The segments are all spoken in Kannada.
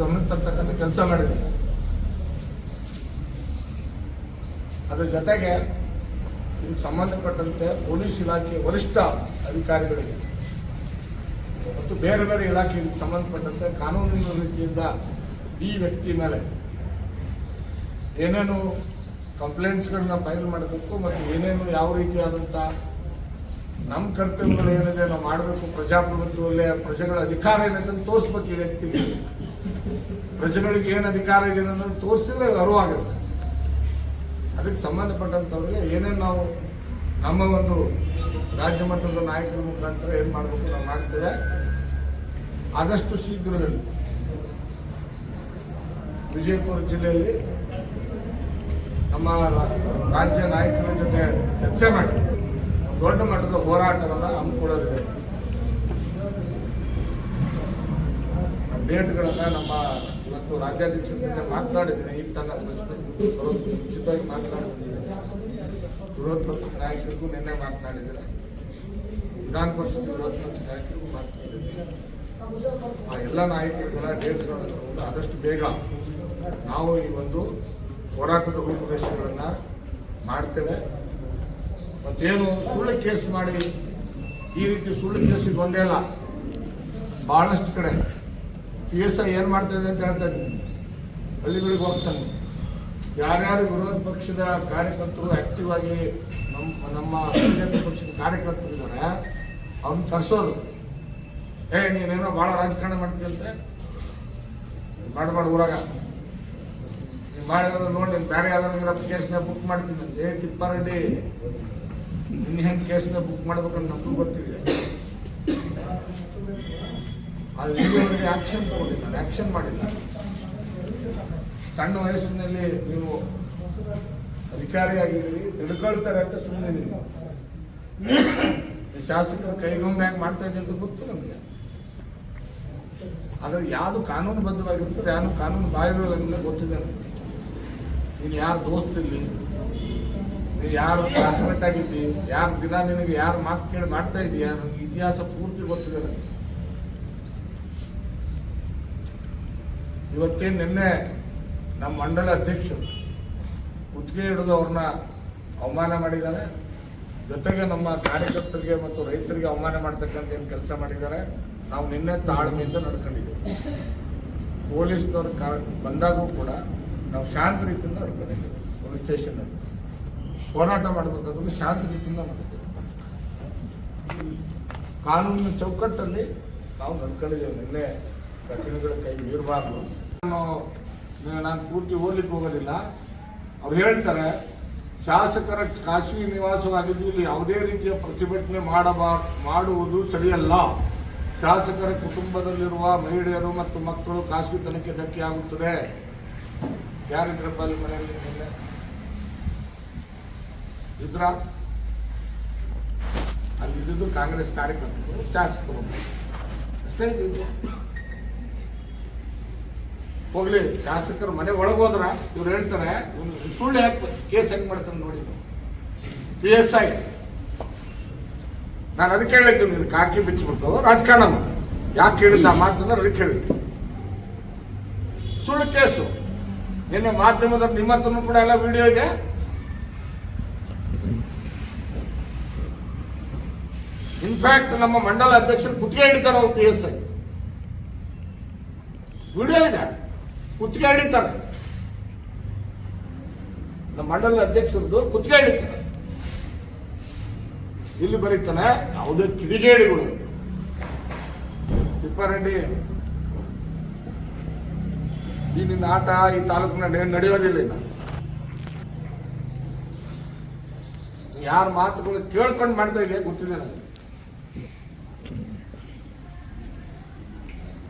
ಗಮನಕ್ಕೆ ತರ್ತಕ್ಕಂಥ ಕೆಲಸ ಮಾಡಿದೆ. ಅದರ ಜೊತೆಗೆ ಇದಕ್ಕೆ ಸಂಬಂಧಪಟ್ಟಂತೆ ಪೊಲೀಸ್ ಇಲಾಖೆ ವರಿಷ್ಠ ಅಧಿಕಾರಿಗಳಿಗೆ ಮತ್ತು ಬೇರೆ ಬೇರೆ ಇಲಾಖೆಗೆ ಸಂಬಂಧಪಟ್ಟಂತೆ ಕಾನೂನಿನ ರೀತಿಯಿಂದ ಈ ವ್ಯಕ್ತಿ ಮೇಲೆ ಏನೇನು ಕಂಪ್ಲೇಂಟ್ಸ್ಗಳನ್ನ ಫೈಲ್ ಮಾಡಬೇಕು ಮತ್ತು ಏನೇನು ಯಾವ ರೀತಿಯಾದಂಥ ನಮ್ಮ ಕರ್ತವ್ಯಗಳು ಏನಿದೆ, ನಾವು ಮಾಡಬೇಕು ಪ್ರಜಾಪ್ರಭುತ್ವದಲ್ಲಿ ಪ್ರಜೆಗಳ ಅಧಿಕಾರ ಏನಿದೆ ಅಂತ ತೋರಿಸ್ಬೇಕು ಈ ವ್ಯಕ್ತಿಗೆ. ಪ್ರಜೆಗಳಿಗೆ ಏನು ಅಧಿಕಾರ ಇದೆ ಅನ್ನೋದನ್ನು ತೋರಿಸಿದ್ರೆ ಅರಿವಾಗುತ್ತೆ. ಅದಕ್ಕೆ ಸಂಬಂಧಪಟ್ಟಂಥವ್ರಿಗೆ ಏನೇನು ನಾವು ನಮ್ಮ ಒಂದು ರಾಜ್ಯ ಮಟ್ಟದ ನಾಯಕರ ಮುಖಾಂತರ ಏನು ಮಾಡಬೇಕು ನಾವು ಮಾಡ್ತೇವೆ, ಆದಷ್ಟು ಶೀಘ್ರದಲ್ಲಿ ವಿಜಯಪುರ ಜಿಲ್ಲೆಯಲ್ಲಿ ನಮ್ಮ ರಾಜ್ಯ ನಾಯಕರ ಜೊತೆ ಚರ್ಚೆ ಮಾಡಿ. ದೊಡ್ಡ ಮಟ್ಟದ ಹೋರಾಟವನ್ನು ಹಮ್ಮಿಕೊಳ್ಳೋದಿದೆ ಡೇಟ್ಗಳನ್ನು ನಮ್ಮ ಇವತ್ತು ರಾಜ್ಯಾಧ್ಯಕ್ಷರ ಜೊತೆ ಮಾತನಾಡಿದ್ದೇನೆ. ಈ ತನ್ನ ಉಚಿತವಾಗಿ ಮಾತನಾಡಿದ್ದೇನೆ ವಿರೋಧ ಪಕ್ಷದ ನಾಯಕರಿಗೂ ನಿನ್ನೆ ಮಾತನಾಡಿದ್ದಾರೆ. ವಿಧಾನ ಪರಿಷತ್ ವಿರೋಧ ಪಕ್ಷದ ನಾಯಕರಿಗೂ ಮಾತನಾಡಿದ್ದೇನೆ ಆ ಎಲ್ಲ ನಾಯಕರುಗಳ ಡೇಟ್ಗಳನ್ನು ಆದಷ್ಟು ಬೇಗ ನಾವು ಈ ಒಂದು ಹೋರಾಟದ ರೂಪುರೇಷೆಗಳನ್ನು ಮಾಡ್ತೇವೆ. ಮತ್ತೇನು ಸುಳ್ಳು ಕೇಸ್ ಮಾಡಿ, ಈ ರೀತಿ ಸುಳ್ಳು ಕೇಸಿಗೆ ಒಂದೇ ಅಲ್ಲ ಭಾಳಷ್ಟು ಕಡೆ ಪಿ ಎಸ್ ಐ ಏನು ಮಾಡ್ತಾ ಇದೆ ಅಂತ ಹೇಳ್ತಾ ಇದ್ದೀನಿ. ಹಳ್ಳಿಗಳಿಗೆ ಹೋಗ್ತಾನೆ. ಯಾರ್ಯಾರು ವಿರೋಧ ಪಕ್ಷದ ಕಾರ್ಯಕರ್ತರು ಆಕ್ಟಿವ್ ಆಗಿ ನಮ್ಮ ನಮ್ಮ ಬಿಜೆಪಿ ಪಕ್ಷದ ಕಾರ್ಯಕರ್ತರು ಇದ್ದಾರೆ ಅವ್ರನ್ನ ಕರ್ಸೋದು ಏ, ನೀನೇನೋ ಭಾಳ ರಾಜಕಾರಣ ಮಾಡ್ತೀಯಂತೆ ಮಾಡಬಾರ್ದು ಊರಾಗ. ನೀನು ಮಾಡಿರೋದು ನೋಡಿ ಬೇರೆ ಯಾವ್ದಾರ ಕೇಸ್ನ ಬುಕ್ ಮಾಡ್ತೀನಿ. ಏ ತಿಪ್ಪಾರೆಡ್ಡಿ ನಿನ್ನ ಹೆಂಗೆ ಕೇಸ್ನ ಬುಕ್ ಮಾಡ್ಬೇಕಂತ ನಮಗೂ ಗೊತ್ತಿದೆ ಅದು ಇಲ್ಲಿವರೆಗೆ ಆಕ್ಷನ್ ತಗೊಂಡಿಲ್ಲ ಆ್ಯಕ್ಷನ್ ಮಾಡಿಲ್ಲ ಸಣ್ಣ ವಯಸ್ಸಿನಲ್ಲಿ ನೀವು ಅಧಿಕಾರಿಯಾಗಿದ್ದೀರಿ, ತಿಳ್ಕೊಳ್ತಾರೆ ಅಂತ ಸುಮ್ಮನೆ ನೀವು ಶಾಸಕರು ಕೈಗೊಂಬೆ ಮಾಡ್ತಾ ಇದೆ ಅಂತ ಗೊತ್ತು ನಮಗೆ. ಆದರೆ ಯಾವುದು ಕಾನೂನುಬದ್ಧವಾಗಿರ್ತದೆ ಯಾರು ಕಾನೂನು ಬಾಯಿಗಳಿಂದ ಗೊತ್ತಿದೆ ನನಗೆ ನೀನು ಯಾರು ದೋಸ್ತಿರ್ಲಿ ನೀನು ಯಾರು ಕ್ಲಾಸ್ಮೇಟ್ ಆಗಿದ್ದಿ? ಯಾರು ದಿನ ನಿನಗೆ ಯಾರು ಮಾತು ಕೇಳಿ ಮಾಡ್ತಾ ಇದೀಯ? ನನಗೆ ಇತಿಹಾಸ ಪೂರ್ತಿ ಗೊತ್ತಿದೆ ನನಗೆ ಇವತ್ತೇ ನಿನ್ನೆ ನಮ್ಮ ಮಂಡಲ ಅಧ್ಯಕ್ಷರು ಕುತ್ತಿಗೆ ಹಿಡಿದು ಅವ್ರನ್ನ ಅವಮಾನ ಮಾಡಿದ್ದಾರೆ. ಜೊತೆಗೆ ನಮ್ಮ ಕಾರ್ಯಕರ್ತರಿಗೆ ಮತ್ತು ರೈತರಿಗೆ ಅವಮಾನ ಮಾಡ್ತಕ್ಕಂಥ ಏನು ಕೆಲಸ ಮಾಡಿದ್ದಾರೆ. ನಾವು ನಿನ್ನೆ ತಾಳ್ಮೆಯಿಂದ ನಡ್ಕೊಂಡಿದ್ದೀವಿ. ಪೊಲೀಸ್ನವ್ರ ಕಾ, ಬಂದಾಗೂ ಕೂಡ ನಾವು ಶಾಂತ ರೀತಿಯಿಂದ ನಡ್ಕೊಂಡಿದ್ದೀವಿ ಪೊಲೀಸ್ ಸ್ಟೇಷನ್ನಲ್ಲಿ ಹೋರಾಟ ಮಾಡಬೇಕಾದ್ರೂ ಶಾಂತ ರೀತಿಯಿಂದ ಮಾಡಿದ್ದೀವಿ ಕಾನೂನಿನ ಚೌಕಟ್ಟಲ್ಲಿ ನಾವು ನಡ್ಕೊಂಡಿದ್ದೇವೆ. ನಿನ್ನೆ ಘಟನೆಗಳ ಕೈ ಮೀರಬಾರ್ದು. ನಾನು ಪೂರ್ತಿ ಓದ್ಲಿಕ್ಕೆ ಹೋಗೋದಿಲ್ಲ. ಅವ್ರು ಹೇಳ್ತಾರೆ, ಶಾಸಕರ ಖಾಸಗಿ ನಿವಾಸವಾಗಿದ್ದು ಇಲ್ಲಿ ಯಾವುದೇ ರೀತಿಯ ಪ್ರತಿಭಟನೆ ಮಾಡಬಾ, ಮಾಡುವುದು ಸರಿಯಲ್ಲ. ಶಾಸಕರ ಕುಟುಂಬದಲ್ಲಿರುವ ಮಹಿಳೆಯರು ಮತ್ತು ಮಕ್ಕಳು ಖಾಸಗಿ ತನಿಖೆ ಧಕ್ಕೆ ಆಗುತ್ತದೆ ಯಾರಿದ್ರಪ್ಪ ಅಲ್ಲಿ ಮನೆಯಲ್ಲಿ? ಇದ್ರ? ಅಲ್ಲಿದ್ದು ಕಾಂಗ್ರೆಸ್ ಕಾರ್ಯಕರ್ತರು, ಶಾಸಕರು. ಅಷ್ಟೇ ಹೋಗ್ಲಿ, ಶಾಸಕರು ಮನೆ ಒಳಗೆ ಹೋದ್ರ ಇವ್ರು ಹೇಳ್ತಾರೆ ಸುಳ್ಳು ಯಾಕೆ ಕೇಸ್ ಹೆಂಗ್ ಮಾಡ್ತಾರೆ ನೋಡಿ. ಪಿ ಎಸ್ ಐ ನಾನು ಅದಕ್ಕೆ ಹೇಳಿದ್ದು ನೀನು ಕಾಕಿ ಬಿಚ್ಚಿಬಿಟ್ಟು ರಾಜಕಾರಣ. ಯಾಕೆ ಹೇಳಿದ್ದ ಮಾತಂದ್ರೆ ಅದಕ್ಕೆ ಹೇಳಿ ಸುಳ್ಳು ಕೇಸು. ನಿನ್ನೆ ಮಾಧ್ಯಮದ ನಿಮ್ಮ ಹತ್ರನೂ ಕೂಡ ಎಲ್ಲ ವಿಡಿಯೋ ಇದೆ. ಇನ್ಫ್ಯಾಕ್ಟ್ ನಮ್ಮ ಮಂಡಲ ಅಧ್ಯಕ್ಷರು ಕುತ್ತಿಗೆ ಹಿಡಿತಾರೆ ಅವ್ರು ಪಿ ಎಸ್ ಐ ವಿಡಿಯೋ ಇದೆ. ಕುತ್ತಿಗೆ ನಮ್ಮ ಮಂಡಲ ಅಧ್ಯಕ್ಷರದ್ದು ಕುತ್ತಿಗೆ ಇಲ್ಲಿ ಬರೀತಾನೆ ಯಾವುದೇ ಕಿಡಿಗೇಡಿಗಳು. ತಿಪ್ಪಾರೆಡ್ಡಿ, ಈ ನಿನ್ನ ಆಟ ಈ ತಾಲೂಕಿನ ನಡೆಯೋದಿಲ್ಲ ಇನ್ನು. ಯಾರ ಮಾತುಗಳು ಕೇಳ್ಕೊಂಡು ಮಾಡ್ತಾ ಗೊತ್ತಿದೆ ನನಗೆ.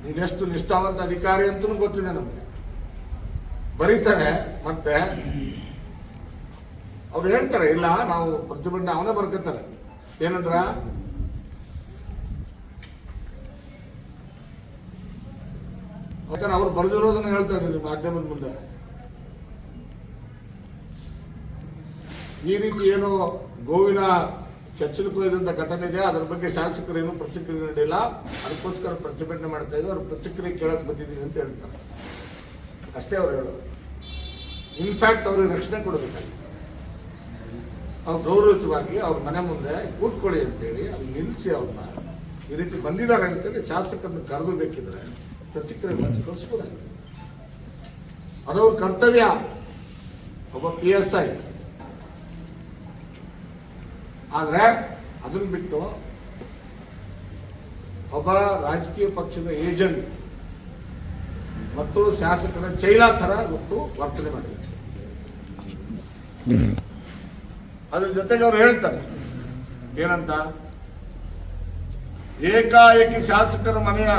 ನೀನೆಷ್ಟು ನಿಷ್ಠಾವಂತ ಅಧಿಕಾರಿ ಅಂತಲೂ ಗೊತ್ತಿದೆ ನಮಗೆ. ಬರೀತಾರೆ ಮತ್ತೆ ಅವ್ರು ಹೇಳ್ತಾರೆ, ಇಲ್ಲ, ನಾವು ಪ್ರತಿಭಟನೆ ಅವನೇ ಬರ್ಕತ್ತಾರೆ ಏನಂದ್ರ ಯಾಕಂದ್ರೆ ಅವ್ರು ಬರೆದಿರೋದನ್ನ ಹೇಳ್ತಾ ಇದ್ರು ಮಾಧ್ಯಮದ ಮುಂದೆ. ಈ ರೀತಿ ಏನು ಗೋವಿನ ಕೆಚ್ಚಲು ಕೊಯ್ದಂತ ಘಟನೆ ಇದೆ, ಅದರ ಬಗ್ಗೆ ಶಾಸಕರು ಏನು ಪ್ರತಿಕ್ರಿಯೆ ನೀಡಿಲ್ಲ. ಅದಕ್ಕೋಸ್ಕರ ಪ್ರತಿಭಟನೆ ಮಾಡ್ತಾ ಇದ್ದಾರೆ, ಅವ್ರ ಪ್ರತಿಕ್ರಿಯೆ ಕೇಳಕ್ ಬಂದಿದ್ದೀವಿ ಅಂತ ಹೇಳ್ತಾರೆ. ಅಷ್ಟೇ ಅವ್ರು ಹೇಳೋದು. ಇನ್ಫ್ಯಾಕ್ಟ್ ಅವ್ರಿಗೆ ರಕ್ಷಣೆ ಕೊಡಬೇಕಾಗಿತ್ತು ಅವ್ರು ಗೌರವಿತವಾಗಿ ಅವ್ರ ಮನೆ ಮುಂದೆ ಕೂತ್ಕೊಳ್ಳಿ ಅಂತೇಳಿ ಅದು ನಿಲ್ಲಿಸಿ ಅವ್ರನ್ನ ಈ ರೀತಿ ಬಂದಿದ್ದಾರೆ ಅಂತೇಳಿ ಶಾಸಕರನ್ನು ಕರೆದು ಬೇಕಿದ್ರೆ ಪ್ರತಿಕ್ರಿಯೆ ಮಾಡಿ ಕಳಿಸ್ಬೋದಾಗಿತ್ತು ಅದವ್ರ ಕರ್ತವ್ಯ. ಒಬ್ಬ ಪಿ ಎಸ್ ಐ ಆದರೆ ಅದನ್ನ ಬಿಟ್ಟು ಒಬ್ಬ ರಾಜಕೀಯ ಪಕ್ಷದ ಏಜೆಂಟ್ ಮತ್ತು ಶಾಸಕರ ಚೈಲಾ ಥರ ಇವತ್ತು ವರ್ತನೆ ಮಾಡಿದ್ದಾರೆ ಅದ್ರ ಜೊತೆಗೆ ಅವ್ರು ಹೇಳ್ತಾರೆ, ಏನಂತ? ಏಕಾಏಕಿ ಶಾಸಕರ ಮನೆಯ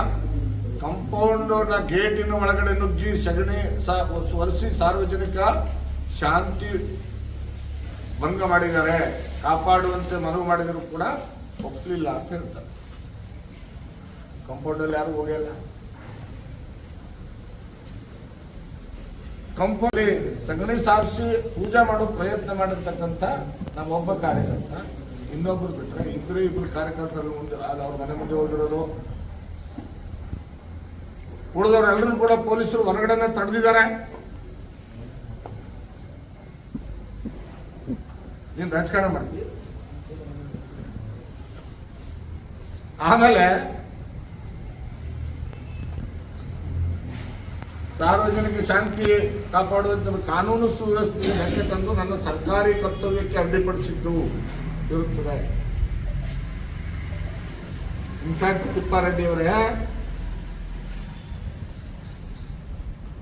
ಕಾಂಪೌಂಡ್ ಗೇಟಿನ ಒಳಗಡೆ ನುಗ್ಗಿ ಸಗಣಿ ಒರೆಸಿ ಸಾರ್ವಜನಿಕ ಶಾಂತಿ ಭಂಗ ಮಾಡಿದ್ದಾರೆ, ಕಾಪಾಡುವಂತೆ ಮನವಿ ಮಾಡಿದರೂ ಕೂಡ ಒಪ್ಪಲಿಲ್ಲ ಅಂತ ಹೇಳ್ತಾರೆ. ಕಂಪೌಂಡಲ್ಲಿ ಯಾರು ಹೋಗಿಲ್ಲ ಕಂಪನಿ ಸಗಣಿ ಸಾರಿಸಿ ಪೂಜೆ ಮಾಡೋ ಪ್ರಯತ್ನ ಮಾಡಿರ್ತಕ್ಕಂಥ ನಮ್ಮೊಬ್ಬ ಕಾರ್ಯಕರ್ತ, ಇನ್ನೊಬ್ರು ಬಿಟ್ಟರೆ ಇಬ್ಬರು ಇಬ್ಬರು ಕಾರ್ಯಕರ್ತರು ಮುಂದೆ ಅದು ಅವ್ರ ಮನೆ ಮುಂದೆ ಹೋಗಿರೋದು. ಉಳಿದವರೆಲ್ಲರೂ ಕೂಡ ಪೊಲೀಸರು ಹೊರಗಡೆನೆ ತಡೆದಿದ್ದಾರೆ. ನೀನು ರಾಜಕಾರಣ ಮಾಡ್ತೀವಿ ಆಮೇಲೆ ಸಾರ್ವಜನಿಕ ಶಾಂತಿ ಕಾಪಾಡುವಂತ ಕಾನೂನು ಸುವ್ಯವಸ್ಥೆ ಲೆಕ್ಕ ತಂದು ನನ್ನ ಸರ್ಕಾರಿ ಕರ್ತವ್ಯಕ್ಕೆ ಅಡ್ಡಿಪಡಿಸಿದ್ದು ಇರುತ್ತದೆ. ಇನ್ಫ್ಯಾಕ್ಟ್ ತಿಪ್ಪಾರೆಡ್ಡಿ ಅವರೇ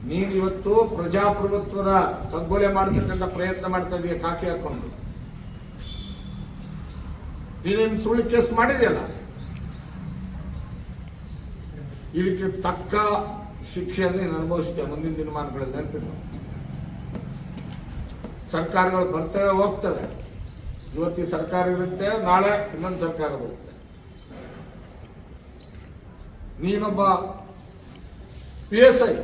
ನೀನು ಇವತ್ತು ಪ್ರಜಾಪ್ರಭುತ್ವದ ಕಗ್ಗೊಲೆ ಮಾಡತಕ್ಕಂಥ ಪ್ರಯತ್ನ ಮಾಡ್ತಾ ಇದೀಯ ಕಾಫಿ ಹಾಕೊಂಡು. ನೀನೇನು ಸುಳ್ಳು ಕೇಸ್ ಮಾಡಿದೆಯಲ್ಲ? ಇದಕ್ಕೆ ತಕ್ಕ ಶಿಕ್ಷೆಯನ್ನು ನೀನು ಅನುಭವಿಸ್ತೇವೆ ಮುಂದಿನ ದಿನಮಾನಗಳಲ್ಲಿ ನೆನಪಿಟ್ಟು ಸರ್ಕಾರಗಳು ಬರ್ತವೆ, ಹೋಗ್ತವೆ. ಇವತ್ತಿ ಸರ್ಕಾರ ಇರುತ್ತೆ, ನಾಳೆ ಇನ್ನೊಂದು ಸರ್ಕಾರ ಬರುತ್ತೆ. ನೀನೊಬ್ಬ ಪಿ ಎಸ್ ಐ.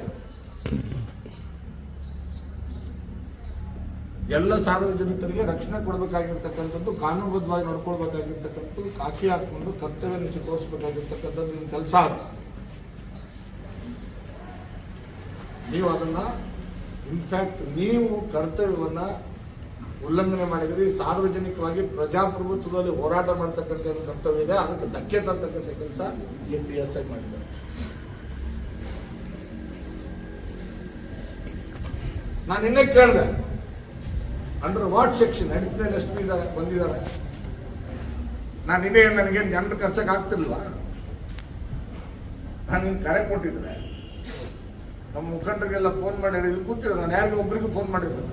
ಎಲ್ಲ ಸಾರ್ವಜನಿಕರಿಗೆ ರಕ್ಷಣೆ ಕೊಡಬೇಕಾಗಿರ್ತಕ್ಕಂಥದ್ದು, ಕಾನೂನುಬದ್ಧವಾಗಿ ನೋಡ್ಕೊಳ್ಬೇಕಾಗಿರ್ತಕ್ಕಂಥದ್ದು ಕಾಕಿ ಹಾಕೊಂಡು ಕರ್ತವ್ಯ ತೋರಿಸ್ಬೇಕಾಗಿರ್ತಕ್ಕಂಥದ್ದು ನಿಮ್ಮ ಕೆಲಸ ಅದು. ನೀವು ಅದನ್ನ ಇನ್ಫ್ಯಾಕ್ಟ್ ನೀವು ಕರ್ತವ್ಯವನ್ನ ಉಲ್ಲಂಘನೆ ಮಾಡಿದ್ರಿ, ಸಾರ್ವಜನಿಕವಾಗಿ ಪ್ರಜಾಪ್ರಭುತ್ವದಲ್ಲಿ ಹೋರಾಟ ಮಾಡ್ತಕ್ಕಂಥ ಕರ್ತವ್ಯ ಇದೆ, ಅದಕ್ಕೆ ಧಕ್ಕೆ ತರ್ತಕ್ಕಂಥ ಕೆಲಸ ಎ ಪಿ ಎಸ್ ಐ ಮಾಡಿದ್ದಾರೆ. ನಾನು ನಿನ್ನೆ ಕೇಳಿದೆ ಅಂಡರ್ ವಾಟ್ ಸೆಕ್ಷನ್ ಅಡಿಷನಲ್ ಎಷ್ಟು ಇದ್ದಾರೆ? ಬಂದಿದ್ದಾರೆ. ನಾನು ನಿನ್ನೆ ನನಗೆ ಜನರು ಕರ್ಸಕ್ಕೆ ಆಗ್ತಿರ್ಲಿಲ್ಲ ನಾನು ಹಿಂಗೆ ಕರೆ ಕೊಟ್ಟಿದ್ರೆ ನಮ್ಮ ಮುಖಂಡರಿಗೆಲ್ಲ ಫೋನ್ ಮಾಡಿ ಹೇಳಿದ್ರು. ಕೂತಿರೋ ನಾನು ಯಾರಿಗೆ ಒಬ್ಬರಿಗೂ ಫೋನ್ ಮಾಡಿರ್ಬೇಕು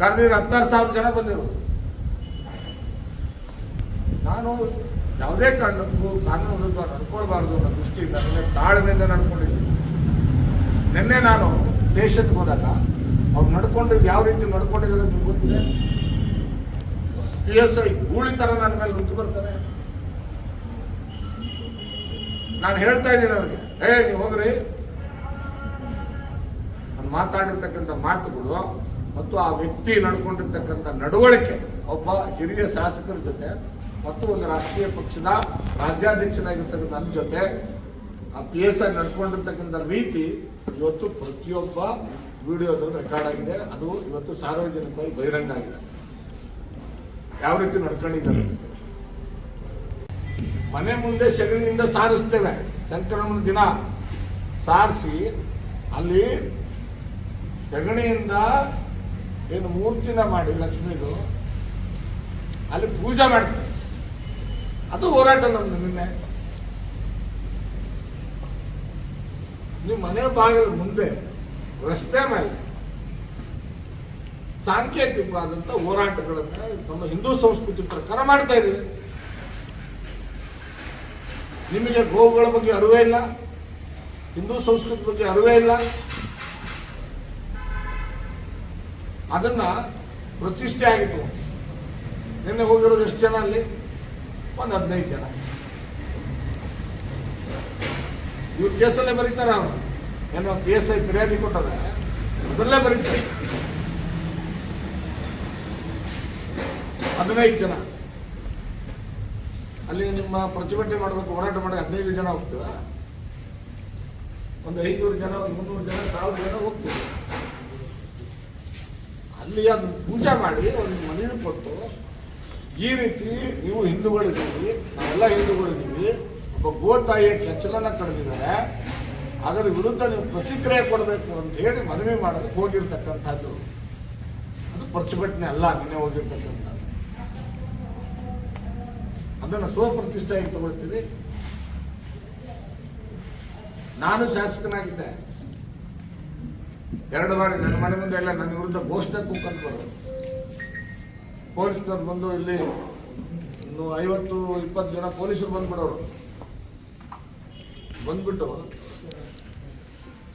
ಕರೆದಿದ್ರೆ ಹತ್ತಾರು ಸಾವಿರ ಜನ ಬಂದಿರು ನಾನು ಯಾವುದೇ ಕಾರಣಕ್ಕೂ ಕಾನೂನು ವಿರುದ್ಧ ನಡ್ಕೊಳ್ಬಾರ್ದು ಅನ್ನೋ ದೃಷ್ಟಿಯಿಂದ ನನಗೆ ತಾಳ್ಮೆಯಿಂದ ನಡ್ಕೊಂಡಿದ್ದೀನಿ. ನಿನ್ನೆ ನಾನು ದೇಶಕ್ಕೆ ಹೋದಾಗ ಅವ್ರು ನಡ್ಕೊಂಡಿದ್ದು ಯಾವ ರೀತಿ ನಡ್ಕೊಂಡಿದ್ದಾರೆ ನಿಮ್ಗೆ ಗೊತ್ತಿದೆ? ಪಿ ಎಸ್ ಐ ಗೂಳಿ ಥರ ನನ್ನ ಮೇಲೆ ನುಗ್ಗಿ ಬರ್ತಾರೆ ನಾನು ಹೇಳ್ತಾ ಇದ್ದೀನಿ ಅವ್ರಿಗೆ. ಏ, ನೀವು ಹೋಗ್ರಿ. ನಾನು ಮಾತಾಡಿರ್ತಕ್ಕಂಥ ಮಾತುಗಳು ಮತ್ತು ಆ ವ್ಯಕ್ತಿ ನಡ್ಕೊಂಡಿರ್ತಕ್ಕಂಥ ನಡವಳಿಕೆ, ಒಬ್ಬ ಹಿರಿಯ ಶಾಸಕರ ಜೊತೆ ಮತ್ತು ಒಂದು ರಾಷ್ಟ್ರೀಯ ಪಕ್ಷದ ರಾಜ್ಯಾಧ್ಯಕ್ಷನಾಗಿರ್ತಕ್ಕಂಥ ನನ್ನ ಜೊತೆ ಆ ಪಿ ಎಸ್ ಐ ನಡ್ಕೊಂಡಿರ್ತಕ್ಕಂಥ ರೀತಿ ಇವತ್ತು ಪ್ರತಿಯೊಬ್ಬ ವಿಡಿಯೋದಲ್ಲಿ ರೆಕಾರ್ಡ್ ಆಗಿದೆ. ಅದು ಇವತ್ತು ಸಾರ್ವಜನಿಕವಾಗಿ ಬಹಿರಂಗ ಆಗಿದೆ. ಯಾವ ರೀತಿ ನಡ್ಕೊಂಡಿದ್ದಾರೆ? ಮನೆ ಮುಂದೆ ಸಗಣಿಯಿಂದ ಸಾರಿಸ್ತೇವೆ. ಸಂಕ್ರಮಣ ದಿನ. ಸಾರಿಸಿ, ಅಲ್ಲಿ ಸಗಣಿಯಿಂದ ಏನು ಮೂರ್ತಿನ ಮಾಡಿ, ಲಕ್ಷ್ಮಿದು, ಅಲ್ಲಿ ಪೂಜೆ ಮಾಡ್ತಾರೆ. ಅದು ಹೋರಾಟ ನಮ್ದು ನಿನ್ನೆ. ನೀವು ಮನೆ ಬಾಗಿಲು ಮುಂದೆ, ರಸ್ತೆ ಮೇಲೆ ಸಾಂಕೇತಿಕವಾದಂಥ ಹೋರಾಟಗಳನ್ನು ನಮ್ಮ ಹಿಂದೂ ಸಂಸ್ಕೃತಿ ಪ್ರಕಾರ ಮಾಡ್ತಾ ಇದ್ದೀವಿ. ನಿಮಗೆ ಗೋವುಗಳ ಬಗ್ಗೆ ಅರಿವೇ ಇಲ್ಲ, ಹಿಂದೂ ಸಂಸ್ಕೃತಿ ಬಗ್ಗೆ ಅರಿವೇ ಇಲ್ಲ. ಅದನ್ನ ಪ್ರತಿಷ್ಠೆ ಆಗಿತ್ತು. ನಿನ್ನೆ ಹೋಗಿರೋದು ಎಷ್ಟು ಜನ ಅಲ್ಲಿ? ಒಂದು ಹದಿನೈದು ಜನ. ಇವ್ರ ಕೇಸಲ್ಲೇ ಬರೀತಾರೆ ಅವರು. ಏನೋ ಪಿ ಎಸ್ ಐ ಫಿರ್ಯಾದಿ ಕೊಟ್ಟರೆ ಅದರಲ್ಲೇ ಬರೀತಾರೆ. ಹದಿನೈದು ಜನ. ಅಲ್ಲಿ ನಿಮ್ಮ ಪ್ರತಿಭಟನೆ ಮಾಡಬೇಕು, ಹೋರಾಟ ಮಾಡಿ ಹದಿನೈದು ಜನ ಹೋಗ್ತೀವ. ಒಂದು ಐನೂರು ಜನ, ಒಂದು ಮುನ್ನೂರು ಜನ, ಸಾವಿರ ಜನ ಹೋಗ್ತೀವಿ. ಅಲ್ಲಿ ಅದನ್ನ ಪೂಜೆ ಮಾಡಿ, ಒಂದು ಮನೆಯನ್ನು ಕೊಟ್ಟು, ಈ ರೀತಿ ನೀವು ಹಿಂದೂಗಳಿದ್ದೀವಿ ನಾವೆಲ್ಲ ಹಿಂದೂಗಳಿದ್ದೀವಿ ಒಬ್ಬ ಗೋತಾಯಿಯ ಕೆಚ್ಚಲನ್ನ ಕಳೆದಿದ್ದಾರೆ ಅದರ ವಿರುದ್ಧ ನೀವು ಪ್ರತಿಕ್ರಿಯೆ ಕೊಡಬೇಕು ಅಂತ ಹೇಳಿ ಮನವಿ ಮಾಡೋದಕ್ಕೆ ಹೋಗಿರ್ತಕ್ಕಂಥದ್ದು. ಅದು ಪ್ರತಿಭಟನೆ ಅಲ್ಲ, ನಿನ್ನೆ ಹೋಗಿರ್ತಕ್ಕಂಥದ್ದು. ಅದನ್ನು ಸ್ವಪ್ರತಿಷ್ಠೆಯಾಗಿ ತಗೊಳ್ತೀವಿ ನಾನು ಶಾಸಕನಾಗಿದ್ದೆ. ಎರಡು ಬಾರಿ ನನ್ನ ಮನೆ ಮುಂದೆ ಎಲ್ಲ ನನ್ನ ವಿರುದ್ಧ ಘೋಷಣೆ ಬರೋದು ಪೊಲೀಸ್ನವ್ರು ಬಂದು ಇಲ್ಲಿ ಒಂದು ಐವತ್ತು, ಇಪ್ಪತ್ತು ಜನ ಪೊಲೀಸರು ಬಂದ್ಬಿಡೋರು. ಬಂದ್ಬಿಟ್ಟು,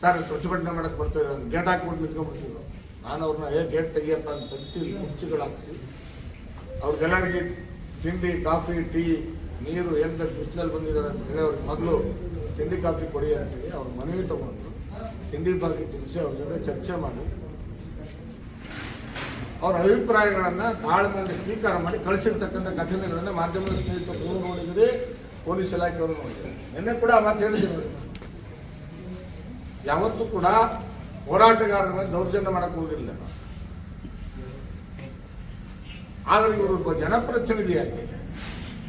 ಸರ್, ಪ್ರತಿಭಟನೆ ಮಾಡಕ್ಕೆ ಬರ್ತಾರೆ ಗೇಟ್ ಹಾಕ್ಬಿಟ್ಟು ನಿಂತ್ಕೊಂಡ್ಬಿಡ್ತಿದ್ರು ನಾನು ಅವ್ರನ್ನ, ಏ, ಗೇಟ್ ತೆಗಿಯಪ್ಪ ಅಂತ ತೆಗಿಸಿ, ಕುರ್ಚಿಗಳು ಹಾಕಿಸಿ ಅವ್ರಿಗೆಲ್ಲರಿಗೆ ತಿಂಡಿ, ಕಾಫಿ, ಟೀ, ನೀರು ಬೇಕು ಬಿಸಿಲಲ್ಲಿ ಬಂದಿದ್ದಾರೆ ಅಂತ ಹೇಳಿ ಮೊದಲು ತಿಂಡಿ, ಕಾಫಿ ಕೊಡಿ ಅಂತೀವಿ ಅವ್ರ ಮನವಿ ತಗೊಂಡು ತಿಂಡಿ ಕಾಫಿ ತಿನ್ನಿಸಿ ಅವ್ರ ಜೊತೆ ಚರ್ಚೆ ಮಾಡಿ. ಅವರ ಅಭಿಪ್ರಾಯಗಳನ್ನು ತಾಳ್ಮೆಯಿಂದ ಸ್ವೀಕಾರ ಮಾಡಿ ಕಳಿಸಿರ್ತಕ್ಕಂಥ ಘಟನೆಗಳನ್ನು ಮಾಧ್ಯಮದ ಸ್ನೇಹಿತರು ನೋಡಿದಿರಿ ಪೊಲೀಸ್ ಇಲಾಖೆಯವರು ನೋಡಿದ್ದಾರೆ. ನಿನ್ನೆ ಕೂಡ ಮಾತು ಹೇಳಿದ್ದೀನಿ ಯಾವತ್ತೂ ಕೂಡ ಹೋರಾಟಗಾರರ ಮೇಲೆ ದೌರ್ಜನ್ಯ ಮಾಡಕ್ಕೆ ಹೋಗಿಲ್ಲ ನಾನು. ಆದರೆ ಇವರು ಒಬ್ಬ ಜನಪ್ರತಿನಿಧಿಯಾಗಿ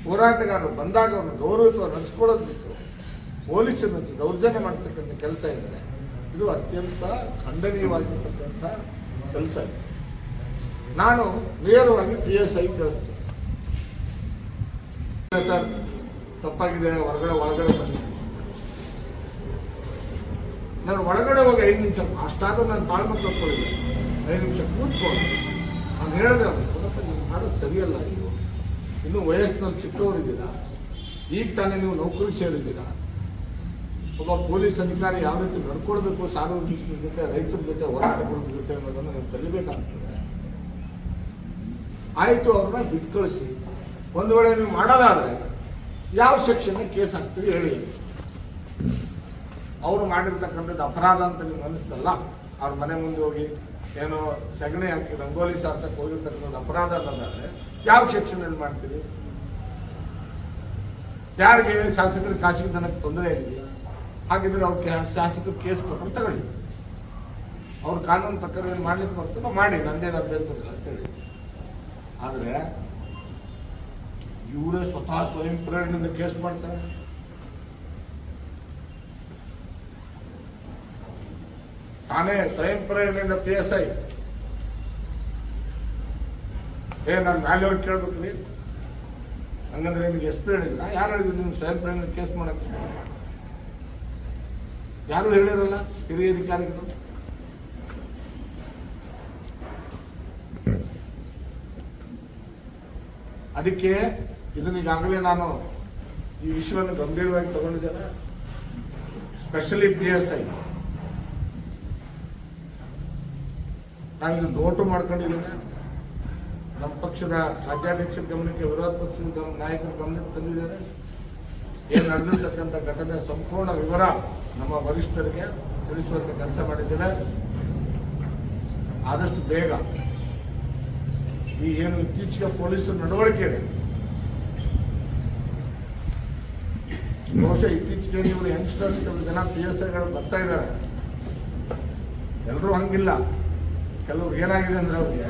ಹೋರಾಟಗಾರರು ಬಂದಾಗ ಅವರು ಗೌರವತ್ವ ನಡೆಸ್ಕೊಳ್ಳೋದು ಬಿಟ್ಟು ಪೊಲೀಸರು ದೌರ್ಜನ್ಯ ಮಾಡ್ತಕ್ಕಂಥ ಕೆಲಸ ಇದೆ. ಇದು ಅತ್ಯಂತ ಖಂಡನೀಯವಾಗಿರ್ತಕ್ಕಂಥ ಕೆಲಸ ಇದೆ. ನಾನು ನೇರವಾಗಿ ಪಿ ಎಸ್ ಐ ಕೇಳ್ತೀನಿ. ಸರ್ ತಪ್ಪಾಗಿದೆ ಹೊರಗಡೆ ಒಳಗಡೆ ಬನ್ನಿ. ನಾನು ಒಳಗಡೆ ಹೋಗಿ ಐದು ನಿಮಿಷ ಅಷ್ಟಾದ್ರೂ ನಾನು ತಾಳ್ಮೆ ತಪ್ಪಿದೆ. ಐದು ನಿಮಿಷ ಕೂತ್ಕೊಂಡು ನಾನು ಹೇಳಿದೆ ಅವ್ರಿಗೆ. "ನೋಡಪ್ಪ, ನೀವು ಮಾಡೋದು ಸರಿಯಲ್ಲ ನೀವು ಇನ್ನೂ ವಯಸ್ಸಿನಲ್ಲಿ ಚಿಕ್ಕವರಿದ್ದೀರಾ? ಈಗ ತಾನೇ ನೀವು ನೌಕರಿ ಸೇರಿದ್ದೀರಾ? ಒಬ್ಬ ಪೊಲೀಸ್ ಅಧಿಕಾರಿ ಯಾವ ರೀತಿ ನಡ್ಕೊಳ್ಬೇಕು ಸಾರ್ವಜನಿಕರ ಜೊತೆ, ರೈತರ ಜೊತೆ ಹೋರಾಟಗಳ ಜೊತೆ ಅನ್ನೋದನ್ನು ನೀವು ಕಲಿಬೇಕಾಗ್ತದೆ. ಆಯಿತು, ಅವ್ರನ್ನ ಬಿಟ್ಟು ಕಳಿಸಿ ಒಂದು ವೇಳೆ ನೀವು ಮಾಡೋದಾದ್ರೆ ಯಾವ ಸೆಕ್ಷನ್ ಕೇಸ್ ಹಾಕ್ತೀವಿ ಹೇಳಿ. ಅವರು ಮಾಡಿರ್ತಕ್ಕಂಥದ್ದು ಅಪರಾಧ ಅಂತ ನಿಮ್ಗೆ ಅನಿಸ್ತಲ್ಲ ಅವ್ರ ಮನೆ ಮುಂದೆ ಹೋಗಿ ಏನೋ ಸಗಣಿ ಹಾಕಿ ರಂಗೋಲಿ ಸಾರ್ಸಕ್ಕೆ ಹೋಗಿರ್ತಕ್ಕಂಥದ್ದು ಅಪರಾಧ ಅನ್ನೋದಾದ್ರೆ ಯಾವ ಸೆಕ್ಷನಲ್ಲಿ ಮಾಡ್ತೀರಿ? ಯಾರಿಗೆ ಶಾಸಕರು ಖಾಸಗಿ ಧನಕ್ಕೆ ತೊಂದರೆ ಇಲ್ಲ ಹಾಗಿದ್ರೆ ಅವ್ರ ಶಾಸಕರು ಕೇಸ್ ಕೊಟ್ಟು ತಗೊಳ್ಳಿ. ಅವ್ರ ಕಾನೂನು ಪ್ರಕಾರ ಏನು ಮಾಡ್ಲಿಕ್ಕೆ ಬರ್ತದೋ ಮಾಡಿ ನಂದೇನು ಅಂತ ಅಂತೇಳಿ ಆದರೆ ಇವರೇ ಸ್ವತಃ ಸ್ವಯಂ ಪ್ರೇರಣೆಯಿಂದ ಕೇಸ್ ಮಾಡ್ತಾರೆ. ತಾನೇ ಸ್ವಯಂ ಪ್ರೇರಣೆಯಿಂದ ಪಿ ಎಸ್ ಐ ಏ, ನಾನು ಮ್ಯಾಲೆಯವ್ರು ಕೇಳ್ಬೇಕ್ರಿ ಹಂಗಂದ್ರೆ ನಿಮ್ಗೆ ಪಿ ಹೇಳಿಲ್ಲ ಯಾರು ಹೇಳಿದ್ರು ನೀವು ಸ್ವಯಂ ಪ್ರೇರಣೆ ಕೇಸ್ ಮಾಡಕ್ಕೆ? ಯಾರು ಹೇಳಿರಲ್ಲ? ಹಿರಿಯ ಅಧಿಕಾರಿಗಳು? ಅದಕ್ಕೆ ಇದನ್ನ ಈಗಾಗಲೇ ನಾನು ಈ ವಿಷಯವನ್ನು ಗಂಭೀರವಾಗಿ ತಗೊಂಡಿದ್ದೇನೆ. ಸ್ಪೆಷಲಿ ಪಿ ಎಸ್ ಐ ಇದು ನೋಟು ಮಾಡ್ಕೊಂಡಿದ್ದೇನೆ. ನಮ್ಮ ಪಕ್ಷದ ರಾಜ್ಯಾಧ್ಯಕ್ಷರ ಗಮನಕ್ಕೆ ವಿರೋಧ ಪಕ್ಷದ ಗಮ- ನಾಯಕರ ಗಮನಕ್ಕೆ ತಂದಿದ್ದಾರೆ. ಏನು ನಡೆದಿರ್ತಕ್ಕಂಥ ಘಟನೆ ಸಂಪೂರ್ಣ ವಿವರ ನಮ್ಮ ವರಿಷ್ಠರಿಗೆ ತಿಳಿಸುವಂತ ಕೆಲಸ ಮಾಡಿದ್ದೇವೆ. ಆದಷ್ಟು ಬೇಗ ಈ ಏನು ಇತ್ತೀಚೆಗೆ ಪೊಲೀಸರ ನಡವಳಿಕೆ ಬಹುಶಃ ಇತ್ತೀಚೆಗೆ ನೀವು ಯಂಗ್ಸ್ಟರ್ಸ್ ಜನ ಪಿ ಎಸ್ ಐಗಳು ಬರ್ತಾ ಇದ್ದಾರೆ. ಎಲ್ಲರೂ ಹಂಗಿಲ್ಲ. ಕೆಲವ್ರಿಗೆ ಏನಾಗಿದೆ ಅಂದ್ರೆ ಅವ್ರಿಗೆ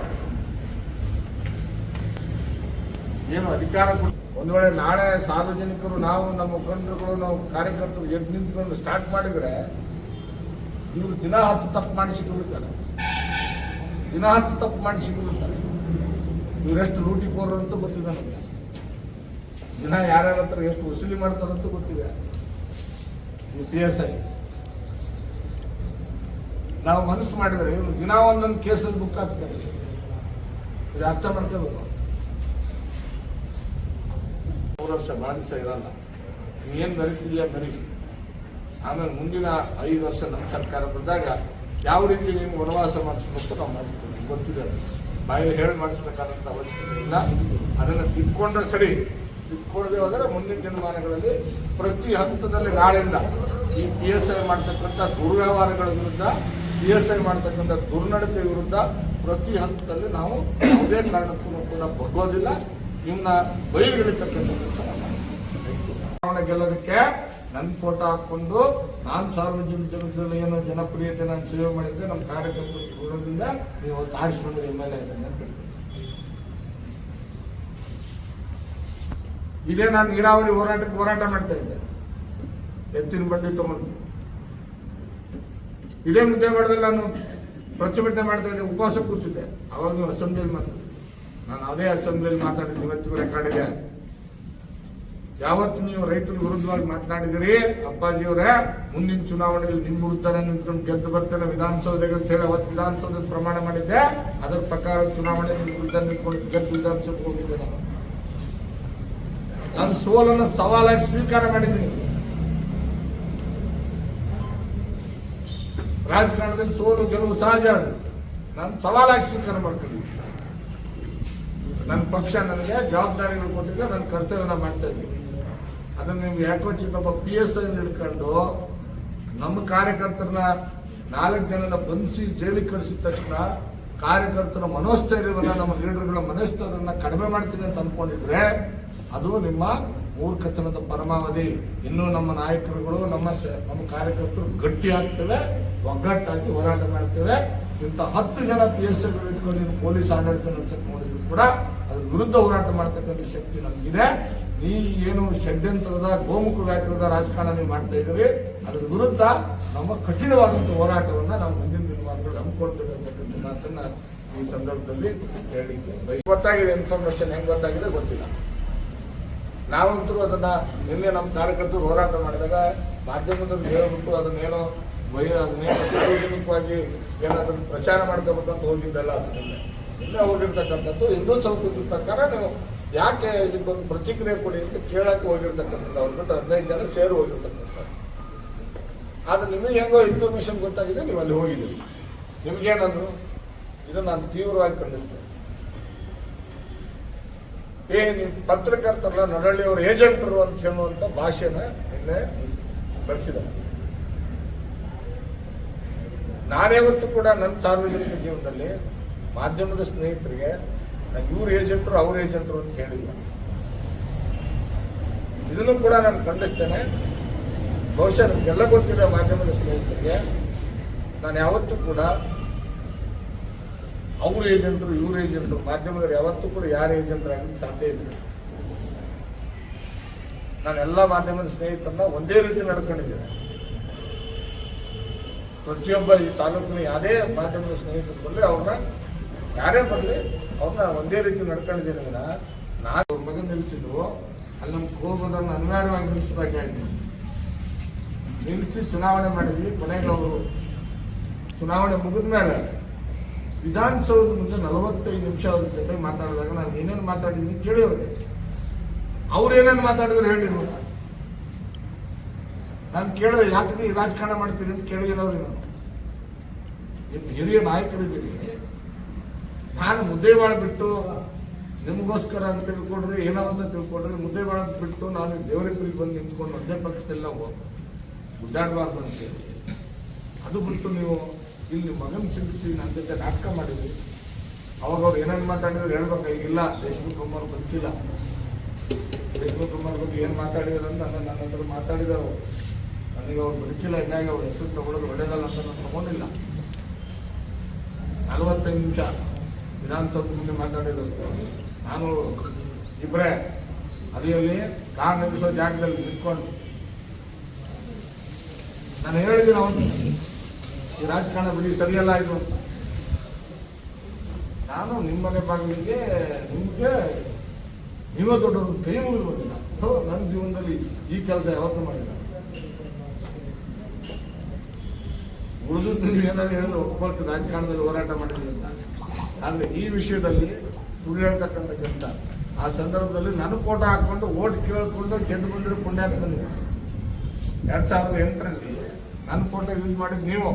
ಏನು ಅಧಿಕಾರ ಒಂದು ವೇಳೆ ನಾಳೆ ಸಾರ್ವಜನಿಕರು ನಾವು, ನಮ್ಮ ಮುಖಂಡರುಗಳು, ನಾವು ಕಾರ್ಯಕರ್ತರು ಎದ್ದು ನಿಂತ್ಕೊಂಡು ಸ್ಟಾರ್ಟ್ ಮಾಡಿದ್ರೆ ಇವರು ದಿನ ಹತ್ತು ತಪ್ಪು ಮಾಡಿಸಿಕೊಳ್ಳುತ್ತಾರೆ ದಿನ ಹತ್ತು ತಪ್ಪು ಮಾಡಿಸಿಕೊಳ್ಳುತ್ತಾರೆ ಇವರೆಷ್ಟು ಲೂಟಿ ಕೋರರು ಅಂತ ಗೊತ್ತಿದೆ ನಮಗೆ. ದಿನ ಯಾರ್ಯಾರ ಹತ್ರ ಎಷ್ಟು ವಸೂಲಿ ಮಾಡ್ತಾರಂತೂ ಗೊತ್ತಿದೆ. ಯು ಪಿ ಎಸ್ ಐ ನಾವು ಮನಸ್ಸು ಮಾಡಿದರೆ ಇವರು ದಿನ ಒಂದೊಂದು ಕೇಸಲ್ಲಿ ಬುಕ್ ಆಗ್ತಾರೆ ಇದು ಅರ್ಥ ಮಾಡ್ಕೋಬೇಕು. ಮೂರು ವರ್ಷ ಭಾಳ ದಿವಸ ಇರಲ್ಲ. ಏನು ಬರೀತಿದೆಯಾ ಬರೀ. ಆಮೇಲೆ ಮುಂದಿನ ಐದು ವರ್ಷ ನಮ್ಮ ಸರ್ಕಾರ ಬಂದಾಗ ಯಾವ ರೀತಿ ನೀವು ವನವಾಸ ಮಾಡಿಸ್ಬೇಕು ನಾವು ಮಾಡ್ತೀವಿ ಗೊತ್ತಿದೆ. ಬಾಯಲ್ಲಿ ಹೇಳಿ ಮಾಡಿಸ್ಬೇಕಾದಂಥ ಅವಶ್ಯಕತೆ ಇಲ್ಲ. ಅದನ್ನು ತಿದ್ಕೊಂಡ್ರೆ ಸರಿ. ತಿದ್ಕೊಳ್ಳದೆ ಹೋದರೆ ಮುಂದಿನ ದಿನಮಾನಗಳಲ್ಲಿ ಪ್ರತಿ ಹಂತದಲ್ಲಿ ನಾಳೆಯಿಂದ ಈ ಪಿ ಎಸ್ ಐ ಮಾಡ್ತಕ್ಕಂಥ ದುರ್ವ್ಯವಹಾರಗಳ ವಿರುದ್ಧ ಪಿ ಎಸ್ ಐ ಮಾಡ್ತಕ್ಕಂಥ ದುರ್ನಡತೆ ವಿರುದ್ಧ ಪ್ರತಿ ಹಂತದಲ್ಲಿ ನಾವು ಯಾವುದೇ ಕಾರಣಕ್ಕೂ ಕೂಡ ಬಗ್ಗೋದಿಲ್ಲ. ನಿಮ್ಮನ್ನ ಬಯಲುಗಳಿರ್ತಕ್ಕಂಥ ಕೆಲಸ ನಾವು ಚುನಾವಣೆ ಗೆಲ್ಲೋದಕ್ಕೆ ನನ್ನ ಫೋಟೋ ಹಾಕೊಂಡು ನಾನು ಸಾರ್ವಜನಿಕ ಜೀವನದಲ್ಲಿ ಏನೋ ಜನಪ್ರಿಯತೆ ನಾನು ಸೇವೆ ಮಾಡಿದ್ದೆ ನಮ್ಮ ಕಾರ್ಯಕರ್ತರು ಗುಣದಿಂದ ನೀವು ಆರಿಸ್ಕೊಂಡ್ರೆ ಎಂ ಎಲ್ ಎ ಇದೇ ನಾನು ನೀರಾವರಿ ಹೋರಾಟಕ್ಕೆ ಹೋರಾಟ ಮಾಡ್ತಾ ಇದ್ದೆ. ಎತ್ತಿನ ಬಂಡಿ ತಗೊಂಡು. ಇದೇ ಮುದ್ದೇವಾಡದಲ್ಲಿ ನಾನು ಪ್ರತಿಭಟನೆ ಮಾಡ್ತಾ ಇದ್ದೆ, ಉಪವಾಸ ಕೂತಿದ್ದೆ. ಅವಾಗ ನೀವು ಅಸೆಂಬ್ಲಿಯಲ್ಲಿ ಮಾತಾಡಿ. ನಾನು ಅದೇ ಅಸೆಂಬ್ಲಿಯಲ್ಲಿ ಮಾತಾಡಿದ್ದು ಇವತ್ತಿಗೂ ರೆಕಾರ್ಡ್ ಇದೆ. ಯಾವತ್ತು ನೀವು ರೈತರ ವಿರುದ್ಧವಾಗಿ ಮಾತನಾಡಿದಿರಿ ಅಪ್ಪಾಜಿಯವರೇ, ಮುಂದಿನ ಚುನಾವಣೆಯಲ್ಲಿ ನಿಮ್ಮ ವಿರುದ್ಧನೇ ನಿಂತ್ಕೊಂಡು ಗೆದ್ದು ಬರ್ತೇನೆ ವಿಧಾನಸೌಧಗೆ ಅಂತ ಹೇಳಿ ಅವತ್ತು ವಿಧಾನಸೌಧದ ಪ್ರಮಾಣ ಮಾಡಿದ್ದೆ. ಅದರ ಪ್ರಕಾರ ಚುನಾವಣೆ ನಿಮ್ಮ ವಿರುದ್ಧ ನಿಂತ್ಕೊಂಡು ಗೆದ್ದು ವಿಧಾನಸಭೆಗೆ ಹೋಗಿದ್ದೆ ನಾನು. ನಾನು ಸೋಲನ್ನು ಸವಾಲಾಗಿ ಸ್ವೀಕಾರ ಮಾಡಿದ್ದೀನಿ. ರಾಜಕಾರಣದಲ್ಲಿ ಸೋಲು, ಗೆಲುವು ಸಹಜ ಅದು. ನಾನು ಸವಾಲಾಗಿ ಸ್ವೀಕಾರ ಮಾಡ್ತೀನಿ. ನನ್ನ ಪಕ್ಷ ನನಗೆ ಜವಾಬ್ದಾರಿಗಳು ಕೊಟ್ಟಿದ್ದೆ ನನ್ನ ಕರ್ತವ್ಯನ ಮಾಡ್ತಾ ಇದ್ದೀನಿ ಅದನ್ನ ನೀವು ಯಾಕೋ ಚಿಕ್ಕಪ್ಪ ಪಿ ಎಸ್ ಐ ಹಿಡ್ಕೊಂಡು ನಮ್ಮ ಕಾರ್ಯಕರ್ತರನ್ನ ನಾಲ್ಕು ಜನನ ಬಂಧಿಸಿ ಜೈಲಿಗೆ ಕಳಿಸಿದ ತಕ್ಷಣ ಕಾರ್ಯಕರ್ತರ ಮನೋಸ್ಥೈರ್ಯವನ್ನ, ನಮ್ಮ ಲೀಡರ್ಗಳ ಮನೋಸ್ಥೈರ್ಯವನ್ನ ಕಡಿಮೆ ಮಾಡ್ತೀನಿ ಅಂತ ಅನ್ಕೊಂಡಿದ್ರೆ ಅದು ನಿಮ್ಮ ಮೂರ್ಖತನದ ಪರಮಾವಧಿ. ಇನ್ನೂ ನಮ್ಮ ನಾಯಕರುಗಳು, ನಮ್ಮ ನಮ್ಮ ಕಾರ್ಯಕರ್ತರು ಗಟ್ಟಿ ಆಗ್ತೇವೆ. ಒಗ್ಗಟ್ಟಾಗಿ ಹೋರಾಟ ಮಾಡ್ತೇವೆ. ಇಂಥ ಹತ್ತು ಜನ ಪಿ ಎಸ್ ಐಗಳು ಇಟ್ಕೊಂಡು ಪೊಲೀಸ್ ಆಡಳಿತ ನಡೆಸಕ್ಕೆ ನೋಡಿದ್ರು ಕೂಡ ಅದ್ರ ವಿರುದ್ಧ ಹೋರಾಟ ಮಾಡ್ತಕ್ಕಂಥ ಶಕ್ತಿ ನಮಗಿದೆ. ಈ ಏನು ಷಡ್ಯಂತ್ರದ, ಗೋಮುಖ ವ್ಯಾಕ್ರದ ರಾಜಕಾರಣ ನೀವು ಮಾಡ್ತಾ ಇದ್ದೀರಿ, ಅದ್ರ ವಿರುದ್ಧ ನಮ್ಮ ಕಠಿಣವಾದಂಥ ಹೋರಾಟವನ್ನು ನಾವು ಮುಂದಿನ ದಿನಮಾನಗಳು ಹಮ್ಮಿಕೊಳ್ತೇವೆ ಅಂತಕ್ಕಂಥ ಮಾತನ್ನ ಈ ಸಂದರ್ಭದಲ್ಲಿ ಹೇಳಿದ್ದೀವಿ. ಗೊತ್ತಾಗಿದೆ ಇನ್ಫಾರ್ಮೇಶನ್ ಹೆಂಗ್ ಗೊತ್ತಾಗಿದೆ ಗೊತ್ತಿಲ್ಲ. ನಾವಂತೂ ಅದನ್ನ ನಿನ್ನೆ ನಮ್ಮ ಕಾರ್ಯಕರ್ತರು ಹೋರಾಟ ಮಾಡಿದಾಗ ಮಾಧ್ಯಮದಲ್ಲಿ ಹೇಳ್ಬಿಟ್ಟು ಅದನ್ನೇನೋ ವೈ ಅದನ್ನೇನೋ ಸಾರ್ವಜನಿಕವಾಗಿ ಏನಾದ್ರು ಪ್ರಚಾರ ಮಾಡ್ಕೋಬೇಕಂತ ಹೋಗಿದ್ದಲ್ಲ ಅದರಿಂದ ಇಲ್ಲ ಹೋಗಿರ್ತಕ್ಕಂಥದ್ದು ಹಿಂದೂ ಸಂಸ್ಕೃತಿ ಪ್ರಕಾರ ನೀವು ಯಾಕೆ ಇದಕ್ಕೊಂದು ಪ್ರತಿಕ್ರಿಯೆ ಕೊಡಿ ಅಂತ ಕೇಳಕ್ಕೆ ಹೋಗಿರ್ತಕ್ಕಂಥದ್ದು. ಅವ್ರು ಬಿಟ್ಟು ಹದಿನೈದು ಜನ ಸೇರಿ ಹೋಗಿರ್ತಕ್ಕಂಥದ್ದು. ಆದ್ರೆ ನಿಮಗೆ ಹೆಂಗೋ ಇನ್ಫಾರ್ಮೇಶನ್ ಗೊತ್ತಾಗಿದೆ, ನೀವು ಅಲ್ಲಿ ಹೋಗಿದ್ದೀರಿ. ನಿಮ್ಗೇನಂದ್ರು? ಇದು ನಾನು ತೀವ್ರವಾಗಿ ಖಂಡಿಸ್ತೇನೆ. ಏ ನಿಮ್ಮ ಪತ್ರಕರ್ತರಲ್ಲ ನಡಳ್ಳಿ ಅವ್ರ ಏಜೆಂಟರು ಅಂತ ಹೇಳುವಂಥ ಭಾಷೆನ ನಿನ್ನೆ ಬಳಸಿದ್ದಾರೆ ನಾನ್ಯಾವತ್ತೂ ಕೂಡ ನನ್ನ ಸಾರ್ವಜನಿಕ ಜೀವನದಲ್ಲಿ ಮಾಧ್ಯಮದ ಸ್ನೇಹಿತರಿಗೆ ನಾನು ಇವ್ರ ಏಜೆಂಟರು, ಅವ್ರ ಏಜೆಂಟರು ಅಂತ ಹೇಳಿಲ್ಲ. ಇದನ್ನು ಕೂಡ ನಾನು ಖಂಡಿಸ್ತೇನೆ. ಬಹುಶಃ ನಮಗೆಲ್ಲ ಗೊತ್ತಿದೆ ಮಾಧ್ಯಮದ ಸ್ನೇಹಿತರಿಗೆ ನಾನು ಯಾವತ್ತೂ ಕೂಡ ಅವ್ರ ಏಜೆಂಟರು, ಇವ್ರ ಏಜೆಂಟರು, ಮಾಧ್ಯಮದವ್ರು ಯಾವತ್ತೂ ಕೂಡ ಯಾರ ಏಜೆಂಟ್ ಆಗಲಿಕ್ಕೆ ಸಾಧ್ಯ ಇಲ್ಲ. ನಾನು ಎಲ್ಲ ಮಾಧ್ಯಮದ ಸ್ನೇಹಿತರನ್ನ ಒಂದೇ ರೀತಿ ನಡ್ಕೊಂಡಿದ್ದೇನೆ. ಪ್ರತಿಯೊಬ್ಬ ಈ ತಾಲೂಕಿನ ಯಾವುದೇ ಮಾಧ್ಯಮದ ಸ್ನೇಹಿತರು ಬರಲಿ ಅವ್ರನ್ನ ಯಾರೇ ಬರಲಿ ಅವ್ರನ್ನ ಒಂದೇ ರೀತಿ ನಡ್ಕೊಂಡಿದ್ದೀನಿ ವಿನ ನಾನು ಅವ್ರ ಮಗನ ನಿಲ್ಲಿಸಿದ್ರು ಅಲ್ಲಿ ನಮ್ಮ ಹೋಗೋದನ್ನು ಅನಿವಾರ್ಯವಾಗಿ ನಿಲ್ಲಿಸಬೇಕಾಯ್ತು ನಿಲ್ಲಿಸಿ ಚುನಾವಣೆ ಮಾಡಿದ್ವಿ, ಕೊನೆಗೆ ಅವರು ಚುನಾವಣೆ ಮುಗಿದ ಮೇಲೆ ವಿಧಾನಸೌಧದ ಮುಂದೆ ನಲವತ್ತೈದು ನಿಮಿಷ ಅವ್ರ ಜೊತೆ ಮಾತಾಡಿದಾಗ ನಾನು ಏನೇನು ಮಾತಾಡಿದ್ದೀನಿ ಕೇಳಿ ಅವ್ರಿಗೆ. ಅವ್ರು ಏನೇನು ಮಾತಾಡಿದ್ರು ಹೇಳಿದ್ರು ನಾನು ಕೇಳಿದೆ ಯಾಕೆ ನೀವು ರಾಜಕಾರಣ ಮಾಡ್ತೀರಿ ಅಂತ ಕೇಳಿದ್ದೀನಿ ಅವ್ರಿಗೆ ನಾನು. ನಿಮ್ಮ ಹಿರಿಯ ನಾಯಕರಿದ್ದೀರಿ. ನಾನು ಮುದ್ದೇವಾಳ ಬಿಟ್ಟು ನಿಮಗೋಸ್ಕರ ಅಂತ ತಿಳ್ಕೊಂಡ್ರೆ, ಏನೋ ಅಂತ ತಿಳ್ಕೊಂಡ್ರೆ, ಮುದ್ದೇವಾಳ ಬಿಟ್ಟು ನಾನು ದೇವರಿಬ್ಬರಿಗೆ ಬಂದು ನಿಂತ್ಕೊಂಡು ಒಂದೇ ಪಕ್ಷದೆಲ್ಲ ಗುಡ್ಡಾಡಬಾರ್ದು ಅಂತೇಳಿ ಅದು ಬಿಟ್ಟು ನೀವು ಇಲ್ಲಿ ಮಗನ ಸಿಗಿಸಿ ನನ್ನ ಜೊತೆ ನಾಟಕ ಮಾಡಿದ್ರಿ. ಅವಾಗ ಅವ್ರು ಏನೇನು ಮಾತಾಡಿದ್ರು ಹೇಳ್ಬೇಕು, ಈಗಿಲ್ಲ ದೇಶಮುಖ್ ಕುಮಾರ್ ಗೊತ್ತಿಲ್ಲ. ದೇಶ್ಮುಖ್ ಕುಮಾರ್ ಬಗ್ಗೆ ಏನು ಮಾತಾಡಿದ್ರು ಅಂತ ನನ್ನ ನನ್ನ ಹತ್ರ ಮಾತಾಡಿದರು ನನಗೆ ಅವ್ರು ಬದುಕಿಲ್ಲ ಇದ್ದಾಗ ಅವ್ರ ಹೆಸರು ತಗೊಳ್ಳೋದು ಒಳ್ಳೇದಲ್ಲ ಅಂತ ನಾನು ತಗೊಂಡಿಲ್ಲ. ನಲವತ್ತೈದು ನಿಮಿಷ ವಿಧಾನಸಭೆ ಮುಂದೆ ಮಾತಾಡಿದ್ರು. ನಾನು ಇಬ್ಬರೇ ಅದಿಯಲ್ಲಿ ಕಾರ್ ನಿಲ್ಲಿಸೋ ಜಾಗದಲ್ಲಿ ನಿಂತ್ಕೊಂಡು. ನಾನು ಹೇಳಿದ್ದೀನಿ ಅವನು, ಈ ರಾಜಕಾರಣ ಬಿಡಿ, ಸರಿಯಲ್ಲ ಇದು. ನಾನು ನಿಮ್ಮನೆ ಬಾಗಿಲಿಗೆ ನಿಮಗೆ, ನೀವೇ ದೊಡ್ಡ ಕೈ ಮುಗಿದು ಬಂದಿಲ್ಲ ನನ್ನ ಜೀವನದಲ್ಲಿ ಈ ಕೆಲಸ ಯಾವತ್ತೂ ಮಾಡಿಲ್ಲ. ಉಳಿದು ಅಂತ ಹೇಳಿದ್ರೆ ಒಪ್ಕೊಳ್ತೀವಿ. ರಾಜಕಾರಣದಲ್ಲಿ ಹೋರಾಟ ಅಂತ. ಆದರೆ ಈ ವಿಷಯದಲ್ಲಿ ಸುಳ್ಳು ಕೆಲಸ ಆ ಸಂದರ್ಭದಲ್ಲಿ ನನ್ನ ಫೋಟೋ ಹಾಕೊಂಡು ಓಟ್ ಕೇಳಿಕೊಂಡು ಗೆದ್ದು ಬಂದಿರೋ ಪುಣ್ಯ ಬಂದಿದೆ ಎರಡ್ ಸಾವಿರದ ಎಂಟರಲ್ಲಿ ನನ್ನ ಫೋಟೋ ಯೂಸ್ ಮಾಡಿದ್ ನೀವು.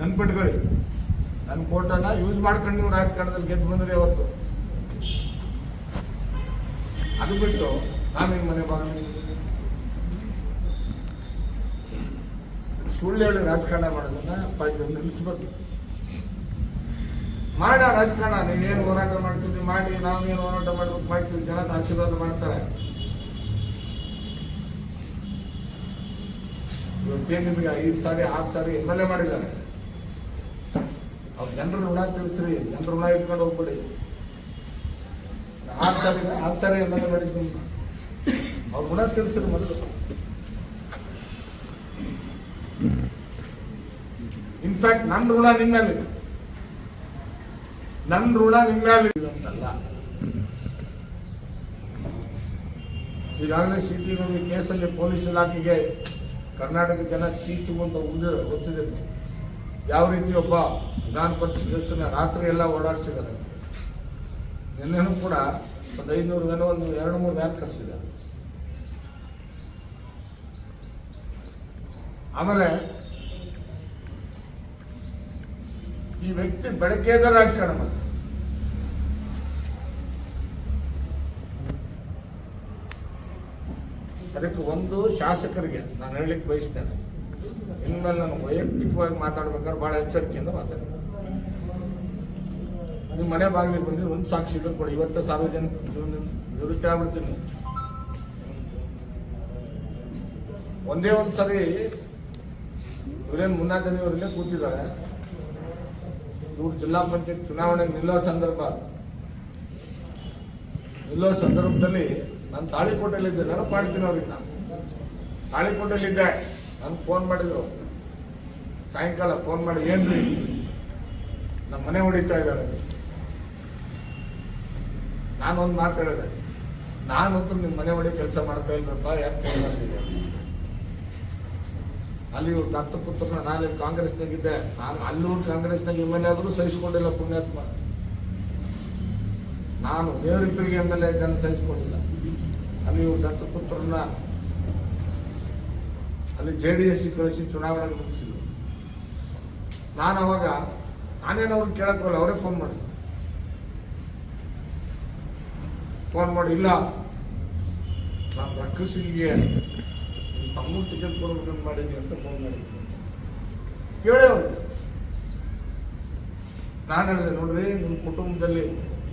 ನೆನ್ಪಿಟ್ಕೊಳ್ಳಿ ನನ್ನ ಫೋಟೋನ ಯೂಸ್ ಮಾಡ್ಕೊಂಡು ನೀವು ರಾಜಕಾರಣದಲ್ಲಿ ಗೆದ್ದು ಬಂದ್ರಿ ಯಾವತ್ತು? ಅದು ಬಿಟ್ಟು ನಾವೇನು ಮನೆ ಬಾಗಿಲು ಸುಳ್ಳು ಹೇಳಿ ರಾಜಕಾರಣ ಮಾಡೋದನ್ನ ಇದನ್ನ ನಿಲ್ಲಿಸ್ಬೇಕು. ಮಾಡ ರಾಜಕಾರಣ ನೀನೇನು ಹೋರಾಟ ಮಾಡ್ತೀನಿ ಮಾಡಿ ನಾವೇನು ಹೋರಾಟ ಮಾಡ್ಬೇಕು ಮಾಡ್ತೀವಿ ಜನ ಆಶೀರ್ವಾದ ಮಾಡ್ತಾರೆ. ನಿಮಗೆ ಐದು ಸಾರಿ, ಆರು ಸಾರಿ ಎಂ ಎಲ್ ಎ ಮಾಡಿದ್ದಾರೆ. ಅವ್ರು ಜನರ ಋಣ ತಿಳಿಸ್ರಿ ಜನರ ಋಣ ಇಟ್ಕೊಂಡು ಹೋಗ್ಬಿಡಿ. ಆರು ಸಾರಿ ಆರು ಸಾರಿ ಎಂ ಎಲ್ ಎ ಮಾಡಿದ್ದು ಅವ್ರ ಋಣ ತಿಳಿಸ್ರಿ ಮೊದಲು. ಇನ್ಫ್ಯಾಕ್ಟ್ ನನ್ನ ಋಣ ನಿಮ್ಮ ಮೇಲಿದೆ ನನ್ನ ಋಣ ನಿಮ್ಮ ಮೇಲಿದೆ ಅಂತಲ್ಲ. ಈಗಾಗಲೇ ಸಿ ಟಿ ರವಿ ಕೇಸಲ್ಲಿ ಪೊಲೀಸ್ ಇಲಾಖೆಗೆ ಕರ್ನಾಟಕ ಜನ ಚೀಟು ಅಂತ ಉಳಿದ ಗೊತ್ತಿದೆ. ಯಾವ ರೀತಿ ಒಬ್ಬ ವಿಧಾನ ಪರಿಷತ್ ಸದಸ್ಯನ ರಾತ್ರಿ ಎಲ್ಲ ಓಡಾಡಿಸಿದ್ದಾರೆ. ನಿನ್ನೆನೂ ಕೂಡ ಒಂದು ಐನೂರು ಜನ, ಒಂದು ಎರಡು ಮೂರು ವ್ಯಾನ್ ಕಳಿಸಿದ್ದಾರೆ ಆಮೇಲೆ ಈ ವ್ಯಕ್ತಿ ಬೆಳಗ್ಗೆದ ರಾಜಕಾರಣ ಮಾಡ್ತಾರೆ ಅದಕ್ಕೆ ಒಂದು ಶಾಸಕರಿಗೆ ನಾನು ಹೇಳಲಿಕ್ಕೆ ಬಯಸ್ತೇನೆ. ಇನ್ಮೇಲೆ ನಾನು ವೈಯಕ್ತಿಕವಾಗಿ ಮಾತಾಡ್ಬೇಕಾದ್ರೆ ಭಾಳ ಎಚ್ಚರಿಕೆಯಿಂದ ಮಾತಾಡ್ತೀನಿ. ನಿಮ್ಮ ಮನೆ ಬಾಗಿಲಿಗೆ ಬಂದ್ರೆ ಒಂದು ಸಾಕ್ಷಿ ಕೊಡಿ. ಇವತ್ತು ಸಾರ್ವಜನಿಕ ನಿವೃತ್ತಿ ಆಗ್ಬಿಡ್ತೀನಿ. ಒಂದೇ ಒಂದು ಸರಿ ಇವರೇನು ಇವರಲ್ಲೇ ಕೂತಿದ್ದಾರೆ. ಇವ್ರು ಜಿಲ್ಲಾ ಪಂಚಾಯತ್ ಚುನಾವಣೆ ನಿಲ್ಲೋ ಸಂದರ್ಭ. ನಿಲ್ಲೋ ಸಂದರ್ಭದಲ್ಲಿ ನಾನು ತಾಳಿಕೋಟೆಯಲ್ಲಿದ್ದೆ ನೆನಪು ಮಾಡ್ತೀನಿ ಅವ್ರಿಗೆ ನಾನು. ತಾಳಿಕೋಟೆಯಲ್ಲಿದ್ದೆ ನನ್ಗೆ ಫೋನ್ ಮಾಡಿದ್ರು. ಸಾಯಂಕಾಲ ಫೋನ್ ಮಾಡಿ, ಏನ್ರಿ? ನಮ್ಮ ಮನೆ ಹೊಡಿತಾ ಇದ್ದಾರೆ. ನಾನೊಂದು ಮಾತು ಹೇಳಿದೆ. ನಾನಂತೂ ನಿಮ್ಮ ಮನೆ ಹೊಡಿ ಕೆಲಸ ಮಾಡ್ತಾ ಇಲ್ಲಪ್ಪ ಯಾಕೆ ಫೋನ್ ಮಾಡ್ತಿದ್ದೆ? ಅಲ್ಲಿ ಇವ್ರು ದತ್ತ ಪುತ್ರನ ನಾನು ಕಾಂಗ್ರೆಸ್ನಾಗಿದ್ದೆ ನಾನು ಅಲ್ಲೂ ಕಾಂಗ್ರೆಸ್ನಾಗ ಎಂ ಎಲ್ ಎ ಆದರೂ ಸಹಿಸಿಕೊಂಡಿಲ್ಲ ಪುಣ್ಯಾತ್ಮ. ನಾನು ನೇರಿಬ್ಬರಿಗೆ ಎಂ ಎಲ್ ಎ ಇದ್ದನ್ನು ಸಹಿಸಿಕೊಂಡಿಲ್ಲ. ಅಲ್ಲಿ ದತ್ತಪುತ್ರನ ದತ್ತ ಪುತ್ರನ ಅಲ್ಲಿ ಜೆ ಡಿ ಎಸ್ ಕಳಿಸಿ ಚುನಾವಣೆಗೆ ಮುಗಿಸಿದ್ರು. ನಾನು ಅವಾಗ ನಾನೇನು ಅವ್ರಿಗೆ ಕೇಳಕ್ ಬರಲ್ಲ ಅವರೇ ಫೋನ್ ಮಾಡಿ ಫೋನ್ ಮಾಡಿ, ಇಲ್ಲ, ನಾನು ರಕ್ಕಸಿಗೆ ತಮ್ಮ ಟಿಕೆಟ್ ಕೊಡ್ಬೇಕಂತ ಮಾಡೀನಿ ಅಂತ ಫೋನ್ ಮಾಡಿದ್ವಿ ಕೇಳಿ ಅವ್ರು. ನಾನು ಹೇಳಿದೆ, ನೋಡ್ರಿ ನಿಮ್ಮ ಕುಟುಂಬದಲ್ಲಿ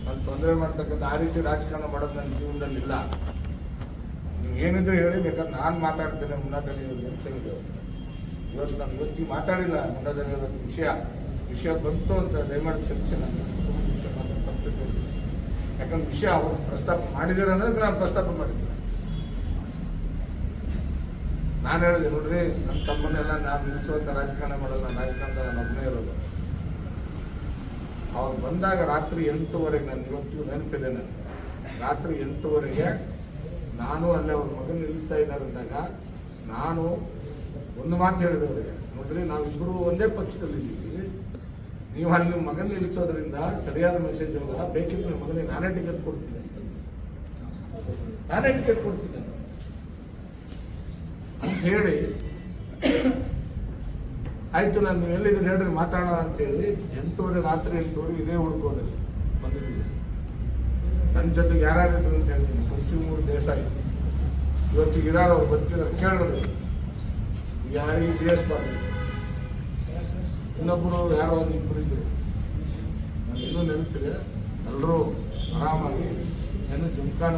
ನಾನು ತೊಂದರೆ ಮಾಡ್ತಕ್ಕಂಥ ಆ ರೀತಿ ರಾಜಕಾರಣ ಮಾಡೋದು ನನ್ನ ಜೀವನದಲ್ಲಿ ಇಲ್ಲ ನೀವು ಏನಿದ್ರು ಹೇಳಿ, ಬೇಕಾದ್ರೆ ನಾನು ಮಾತಾಡ್ತೇನೆ ಮುನ್ನಾದಲ್ಲಿ ಅಂತ ಹೇಳಿದ್ರು. ಇವತ್ತು ನಾನು ಇವತ್ತಿಗೆ ಮಾತಾಡಿಲ್ಲ, ಮುನ್ನಾದಲ್ಲಿ ಇವತ್ತು ವಿಷಯ. ವಿಷಯ ಬಂತು ಅಂತ ದಯಮಾಡಿ ಕ್ಷಮಿಸಿ ನಾನು ಯಾಕಂದ್ರೆ ವಿಷಯ ಅವರು ಪ್ರಸ್ತಾಪ ಮಾಡಿದಾರೆ ಅನ್ನೋದಕ್ಕೆ ನಾನು ಪ್ರಸ್ತಾಪ ಮಾಡಿದ್ದೆ ನಾನು ಹೇಳಿದೆ, ನೋಡ್ರಿ ನನ್ನ ತಮ್ಮನ್ನೆಲ್ಲ ನಾನು ನಿಲ್ಲಿಸುವಂತ ರಾಜಕಾರಣ ಮಾಡಲ್ಲ ರಾಜಕಾರಣದ ನಾನು ಒಬ್ಬನೇ ಇರೋದು. ಅವ್ರು ಬಂದಾಗ ರಾತ್ರಿ ಎಂಟೂವರೆಗೆ ನಾನು ಇವತ್ತು ನೆನಪಿದೆ ನಾನು. ರಾತ್ರಿ ಎಂಟೂವರೆಗೆ ನಾನು ಅಲ್ಲೇ ಅವ್ರ ಮಗನ ನಿಲ್ಲಿಸ್ತಾ ಇದ್ದಾರೆ ಅಂದಾಗ ನಾನು ಒಂದು ಮಾತು ಹೇಳಿದೆ ಅವರಿಗೆ, ನೋಡ್ರಿ ನಾವಿಬ್ಬರು ಒಂದೇ ಪಕ್ಷದಲ್ಲಿದ್ದೀವಿ ನೀವು ಅಲ್ಲಿ ಮಗನ ನಿಲ್ಲಿಸೋದ್ರಿಂದ ಸರಿಯಾದ ಮೆಸೇಜ್ ಹೋಗಲ್ಲ ಬೇಕಿದ್ರೆ ಮಗನಿಗೆ ನಾನೇ ಟಿಕೆಟ್ ಕೊಡ್ತೀನಿ. ನಾನೇ ಟಿಕೆಟ್ ಕೊಡ್ತೀನಿ. ಅಂತ ಹೇಳಿ ಆಯ್ತು ನಾನು ಎಲ್ಲಿದ್ರೆ ಹೇಳ್ರಿ, ಮಾತಾಡೋಣ ಅಂತೇಳಿ ಎಂಟೂವರೆ ರಾತ್ರಿ ಎಂಟೂವರೆ ಇದೇ ಹುಡ್ಕೋದಲ್ಲಿ ಬಂದಿದ್ದೀನಿ ನನ್ನ ಜೊತೆಗೆ ಯಾರಾದ್ರು ಇದ್ರು ಅಂತ ಹೇಳ್ತೀನಿ ಕುಂಚುಮೂರು ದೇಸಾಯಿ. ಇವತ್ತಿಗೆ ಇದಾರ, ಅವ್ರು ಬರ್ತಿದ್ದಾರೆ ಕೇಳಿದ್ರು ಯಾರಿಗೆ ಬಿ ಎಸ್ ಪಾಟೀಲ್ ಇನ್ನೊಬ್ಬರು ಯಾರೋ ಇಬ್ಬರು ಇದ್ರು. ನಾನು ಇನ್ನೂ ನೆನಪಿದೆ ಎಲ್ಲರೂ ಆರಾಮಾಗಿ, ಏನು ಜುಮ್ಕಾನ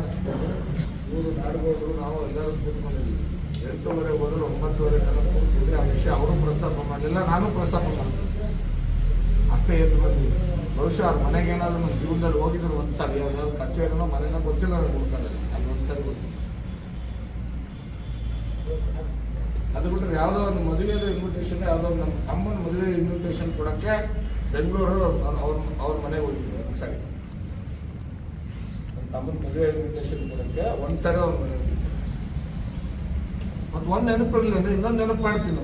ಇವರು ನಾಡ್ಬೋದು, ನಾವು ಎಲ್ಲರೂ ಕೂತ್ಕೊಂಡಿದ್ವಿ ಎಂಟೂವರೆ ಹೋದ್ರು ಒಂಬತ್ತುವರೆ ತನಕ ಕೂತಿದ್ರೆ ಆ ವಿಷಯ ಅವರು ಪ್ರಸ್ತಾಪ ಮಾಡಲಿಲ್ಲ, ನಾನು ಪ್ರಸ್ತಾಪ ಮಾಡಿದೆ ಅತ್ತೆ ಎದ್ದು ಬಂದಿ ಬಹುಶಃ ಅವ್ರ ಮನೆಗೆ ಏನಾದ್ರು ನಮ್ಮ ಜೀವನದಲ್ಲಿ ಹೋಗಿದ್ರು ಒಂದು ಸಲ ಯಾವ್ದಾದ್ರು ಕಚ್ಚೆ ಏನೋ ಮನೆನ ಗೊತ್ತಿಲ್ಲ ಅವ್ರಿಗೆ ಹುಡುಕಾದ್ರೆ ಅದು ಒಂದು ಗೊತ್ತಿಲ್ಲ ಗೊತ್ತು. ಅದು ಬಿಟ್ಟರೆ ಯಾವುದೋ ಒಂದು ಮದುವೆದ ಇನ್ವಿಟೇಷನ್ ಯಾವುದೋ ನಮ್ಮ ತಮ್ಮನ ಮದುವೆ ಇನ್ವಿಟೇಷನ್ ಕೊಡಕ್ಕೆ ಬೆಂಗಳೂರು ಅವ್ರ ಅವ್ರ ಮನೆಗೆ ಹೋಗಿದ್ವಿ ಒಂದು ಸರಿ ತಮ್ಮನ ಮದುವೆ ಇನ್ವಿಟೇಷನ್ ಕೊಡಕ್ಕೆ ಒಂದು ಸಾರಿ ಅವ್ರ ಮನೆಗೆ ಹೋಗಿದ್ವಿ ಮತ್ತು ಒಂದು ನೆನಪಿರಲಿಲ್ಲ ಅಂದ್ರೆ ಇನ್ನೊಂದು ನೆನಪು ಮಾಡ್ತೀನಿ.